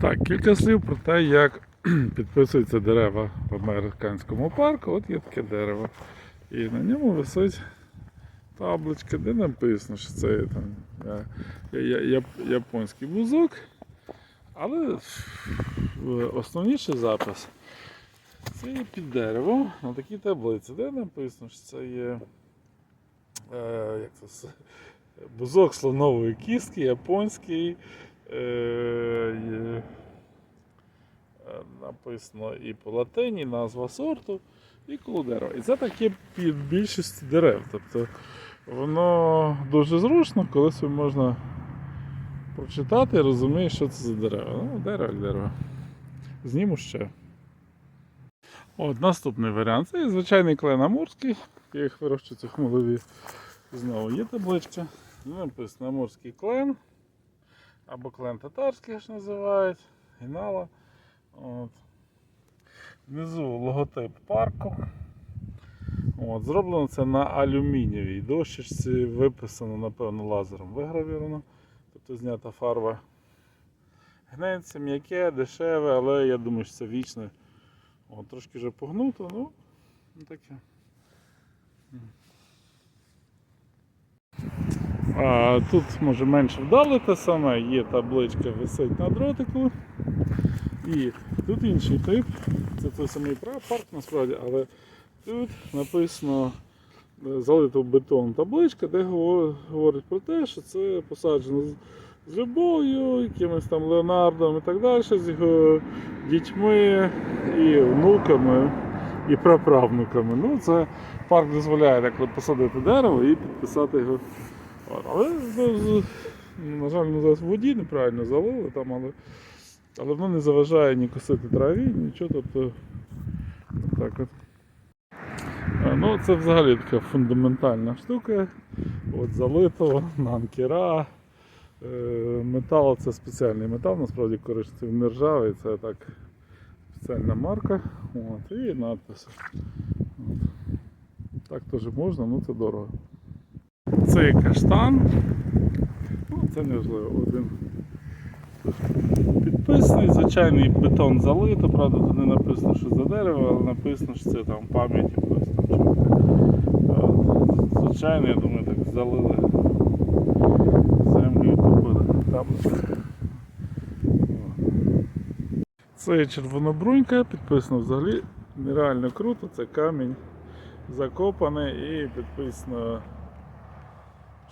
Так, кілька слів про те, як підписуються дерева в американському парку. От є таке дерево. І на ньому висить табличка, де написано, що це там, я, я, я, японський бузок. Але основніший запис це є під деревом на такій таблиці, де написано, що це є е, як це, бузок слонової кістки, японський. Е, е, написано і по латині, назва сорту, і коло дерева. І це таке під більшості дерев. Тобто воно дуже зручно, коли собі можна прочитати і розумієш, що це за дерева. Ну, дерево як дерево. Зніму ще. От наступний варіант. Це звичайний клен амурський. Я їх. Знову є табличка. Написано амурський клен. Або клен татарський ж називають. Гінала. От. Внизу логотип парку. От, зроблено це на алюмінієвій дощечці, виписано, напевно, лазером вигравіровано. Тобто знята фарба. Гнеться, м'яке, дешеве, але я думаю, що це вічне. От, трошки вже погнуто, ну, таке. А, тут може менше вдали те саме, є табличка висить на дротику. І тут інший тип. Це той самий парк насправді, але тут написано е, залито в бетон табличка, де говорить про те, що це посаджено з любов'ю, якимось там Леонардом і так далі, з його дітьми і внуками і праправнуками. Ну, це парк дозволяє так посадити дерево і підписати його. Але, ну, на жаль, ну, зараз в воді неправильно залили там, але, але воно не заважає ні косити траві, нічого. Тобто, так от. Е, Ну, це взагалі така фундаментальна штука. От залито, нанкера. Е, Метал це спеціальний метал, насправді коричневий не ржавий, це так спеціальна марка. От, і надпис. От. Так теж можна, ну це дорого. Це є каштан. Ну, це не важливо. От підписаний, звичайний бетон залито, правда, тут не написано, що за дерево, але написано, що це там пам'ять якось там. Звичайно, я думаю, так залили землю і топили таблицю. Це червонобрунька, підписано взагалі нереально круто, це камінь закопаний і підписано,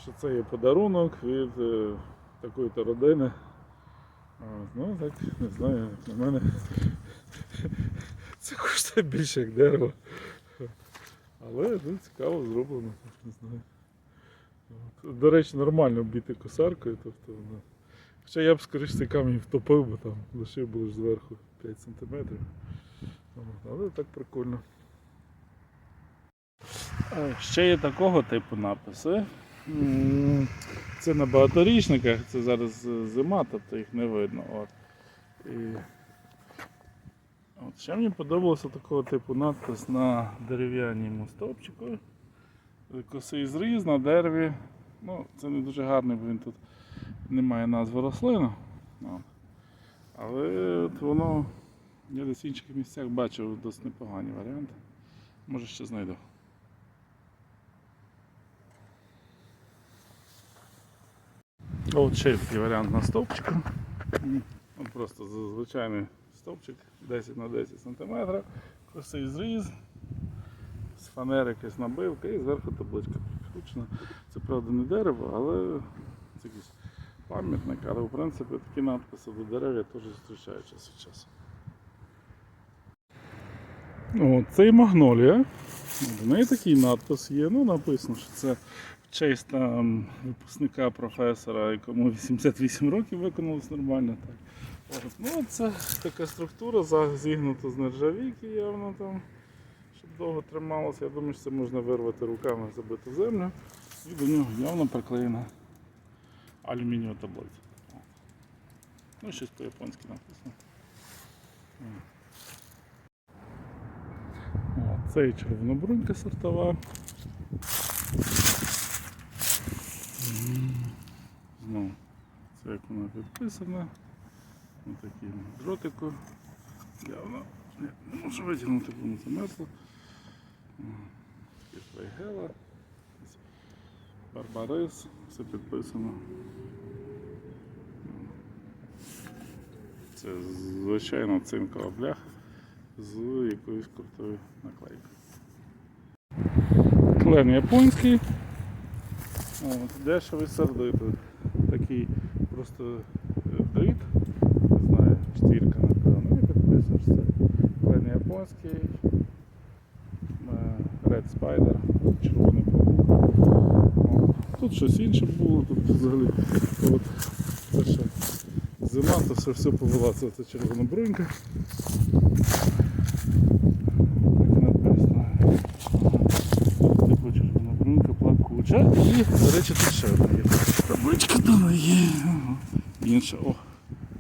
що це є подарунок від е, такої-то родини. От, ну так, не знаю, як на мене це коштує більше як дерево. Але ну, цікаво зроблено, не знаю. До речі, нормально бити косаркою, тобто воно. Хоча я б скоріше цей камінь втопив, бо там лишив було ж зверху 5 см. Але так прикольно. Е, Ще є такого типу написи. Це на багаторічниках, це зараз е, зима, тобто їх не видно. От. І... От. Ще мені подобався такого типу надпис на дерев'яному стовпчику. Косий зріз на дереві. Ну, це не дуже гарний, бо він тут немає назви рослини. От. Але от воно я десь в інших місцях бачив досить непогані варіанти. Може ще знайду. Ще є такий варіант на стовпчику. Просто звичайний стовпчик 10 на 10 см, косий зріз, з фанери якась набивка і зверху табличка прикручена. Це правда не дерево, але це якийсь пам'ятник, але в принципі такі надписи до дерев я теж зустрічаю час від часу. О, це і магнолія. У неї такий надпис є. Ну, написано, що це честь там випускника професора, якому 88 років виконалось нормально. Так. От. Ну, це така структура, зігнута з нержавійки явно там, щоб довго трималося. Я думаю, що це можна вирвати руками, забити в землю. І до нього явно приклеєна алюмінієва таблиця. Ну, щось по-японськи написано. Це і червонобрунька сортова. Знову, це як вона підписана. Ось такі дротику. Явно не, можу витягнути, бо замерзло. Вейгела. Барбарис, все підписано. Це звичайно цинкова бляха з якоюсь крутою наклейкою. Клен японський. От, дешевий сердитий. Такий просто е, дріт. Не знаю, штірка, напевно. І підписано, що це клен японський. Е, Red Spider, червоний павук. Тут щось інше було, тут взагалі от, перша зима, то все, все повела, це, це червона брунька. Так написано. Типу червона брунька, плакуча. І, до речі, тут ще одна є. Табличка там є. Ага. Інша. О,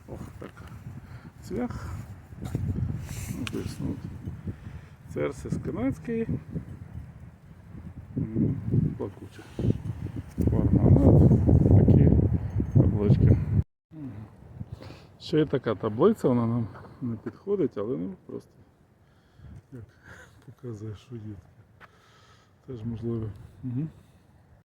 ох, так. Цвях. Написано. от. Церсис канадський. М, Плакуча. Форма. Ну, такі таблички. Ще є така таблиця, вона нам не підходить, але ну просто як показує, що є. Теж можливо. Угу.